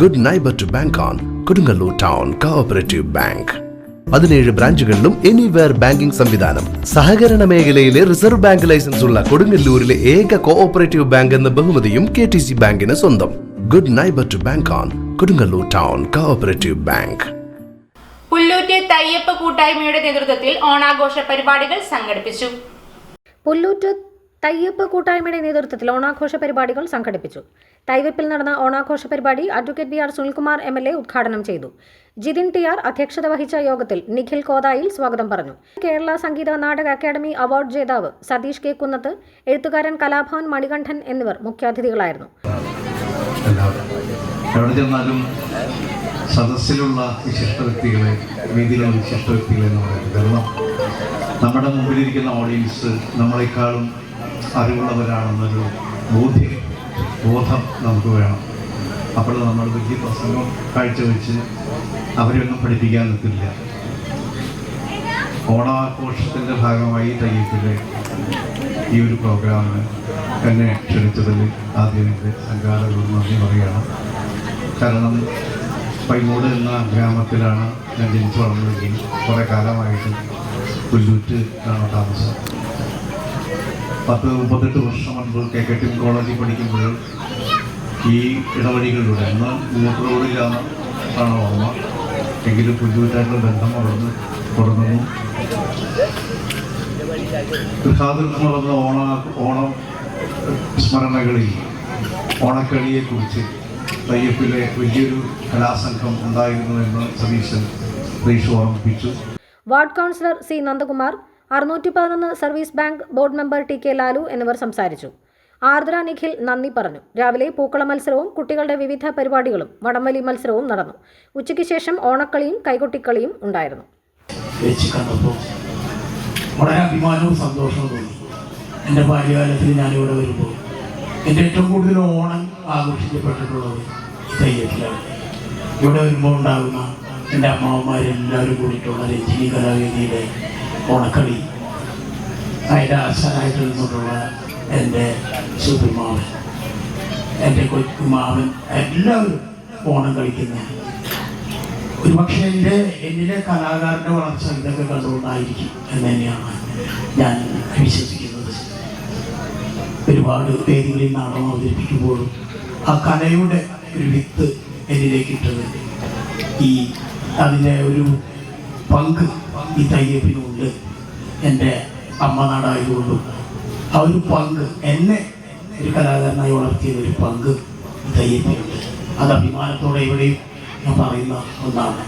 Good neighbour to bank on Kodungallur town cooperative bank പതിനേഴ് ബ്രാഞ്ചുകളിലും anywhere banking സംവിധാനം. സഹകരണ മേഖലയിലെ റിസർവ് ബാങ്ക് ലൈസൻസ് ഉള്ള കൊടുങ്ങല്ലൂരിലെ ഏക കോഓപ്പറേറ്റീവ് ബാങ്ക് എന്ന ബഹുമതിയും കെ ടി സി ബാങ്കിന് സ്വന്തം. Good neighbour to bank on Kodungallur town cooperative bank Pullut തയ്യപ്പ് കൂട്ടായ്മയുടെ നേതൃത്വത്തിൽ ഓണാഘോഷ പരിപാടികൾ സംഘടിപ്പിച്ചു. പുല്ലൂറ്റ് തയ്യപ്പ് കൂട്ടായ്മയുടെ നേതൃത്വത്തിൽ ഓണാഘോഷ പരിപാടികൾ സംഘടിപ്പിച്ചു. തൈവെപ്പിൽ നടന്ന ഓണാഘോഷ പരിപാടി advocate B R Sunilkumar M L A ഉദ്ഘാടനം ചെയ്തു. ജിതിൻ ടി ആർ അധ്യക്ഷത വഹിച്ച യോഗത്തിൽ നിഖിൽ കോതായിൽ സ്വാഗതം പറഞ്ഞു. കേരള സംഗീത നാടക അക്കാദമി അവാർഡ് ജേതാവ് സതീഷ് കെ കുന്നത്ത് എഴുത്തുകാരൻ കലാഭവൻ മണികണ്ഠൻ എന്നിവർ മുഖ്യാതിഥികളായിരുന്നു. സദസ്സിലുള്ള വിശിഷ്ട വ്യക്തികളെ വേദിയിലുള്ള വിശിഷ്ട വ്യക്തികളെ നമ്മുടെ മുമ്പിലിരിക്കുന്ന ഓഡിയൻസ് നമ്മളെക്കാളും അറിവുള്ളവരാണെന്നൊരു ബോധ്യം ബോധം നമുക്ക് വേണം. അപ്പോൾ നമ്മൾ വലിയ പ്രസംഗം കാഴ്ചവെച്ച് അവരെയൊന്നും പഠിപ്പിക്കാൻ നിൽക്കില്ല. ഓണാഘോഷത്തിന്റെ ഭാഗമായി തയ്യത്തിലെ ഈ ഒരു പ്രോഗ്രാമിന് എന്നെ ക്ഷണിച്ചതിൽ ആദ്യം എന്റെ സംഘാടകരോട് നന്ദി പറയുകയാണ്. കാരണം പൈമൂട് എന്ന ഗ്രാമത്തിലാണ് ഞാൻ ജനിച്ചു വളർന്നതെങ്കിൽ കുറേ കാലമായിട്ട് പുല്ലൂറ്റ് ആണ് താമസം. പത്ത് മുപ്പത്തെട്ട് വർഷം മുൻപ് കെ കെ ടി കോളേജിൽ പഠിക്കുമ്പോൾ ഈ ഇടവഴികളിലൂടെ അന്ന് മൂത്ര റോഡിലാണ് ആണ് ഓർമ്മ. എങ്കിലും പുല്ലൂറ്റായിട്ടുള്ള ബന്ധം വളർന്ന് തുടങ്ങുന്നു ഗൃഹാതിൽ നടന്ന ഓണ ഓണം സ്മരണകളിൽ ഓണക്കളിയെക്കുറിച്ച് തയ്യപ്പിലെ വലിയൊരു കലാസംഘം ഉണ്ടായിരുന്നു എന്ന് സതീശൻ പ്രീഷ് ഓർമ്മിപ്പിച്ചു. Ward councillor C. നന്ദകുമാർ അറുന്നൂറ്റി പതിനൊന്ന് service bank board member T K Lalu എന്നിവർ സംസാരിച്ചു. ആർദ്ര നിഖിൽ നന്ദി പറഞ്ഞു. രാവിലെ പൂക്കള മത്സരവും കുട്ടികളുടെ വിവിധ പരിപാടികളും വടംവലി മത്സരവും നടന്നു. ഉച്ചയ്ക്ക് ശേഷം ഓണക്കളിയും കൈകൊട്ടിക്കളിയും ഉണ്ടായിരുന്നു. തോന്നി. എന്റെ ബാല്യകാലത്തിൽ ഞാനിവിടെ വരുമ്പോൾ എന്റെ ഏറ്റവും കൂടുതൽ ഓണം ആഘോഷിക്കപ്പെട്ടിട്ടുള്ളത് തെയ്യത്തിലാണ് ഇവിടെ വരുമ്പോൾ ഉണ്ടാകുന്ന എന്റെ അമ്മാവന്മാരെല്ലാവരും കൂടിയിട്ടുള്ള രഞ്ജിനി കലാവേദിയുടെ ഓണക്കളി. അതിന്റെ ആശാനായിട്ട് നിന്നിട്ടുള്ള എന്റെ സുധുമാവൻ എന്റെ കൊച്ചുമാവൻ എല്ലാവരും ഓണം കളിക്കുന്ന. ഒരു പക്ഷേ എന്റെ എന്നിലെ കലാകാരന്റെ വളർച്ച ഇതൊക്കെ കണ്ടുകൊണ്ടായിരിക്കും എന്ന് തന്നെയാണ് ഞാൻ വിശ്വസിക്കുന്നത്. ഒരുപാട് പേരുകളിൽ നാടകം അവതരിപ്പിക്കുമ്പോഴും ആ കലയുടെ ഒരു വിത്ത് എന്നിലേക്ക് ഇട്ടത് ഈ അതിന്റെ ഒരു പങ്ക് ഈ തയ്യപ്പിനുണ്ട് എന്റെ അമ്മ നാടായതുകൊണ്ടും ആ ഒരു പങ്ക് എന്നെ ഒരു കലാകാരനായി വളർത്തിയ ഒരു പങ്ക് തയ്യപ്പിനുണ്ട് അത് അഭിമാനത്തോടെ ഇവിടെയും ഞാൻ പറയുന്ന ഒന്നാണ്.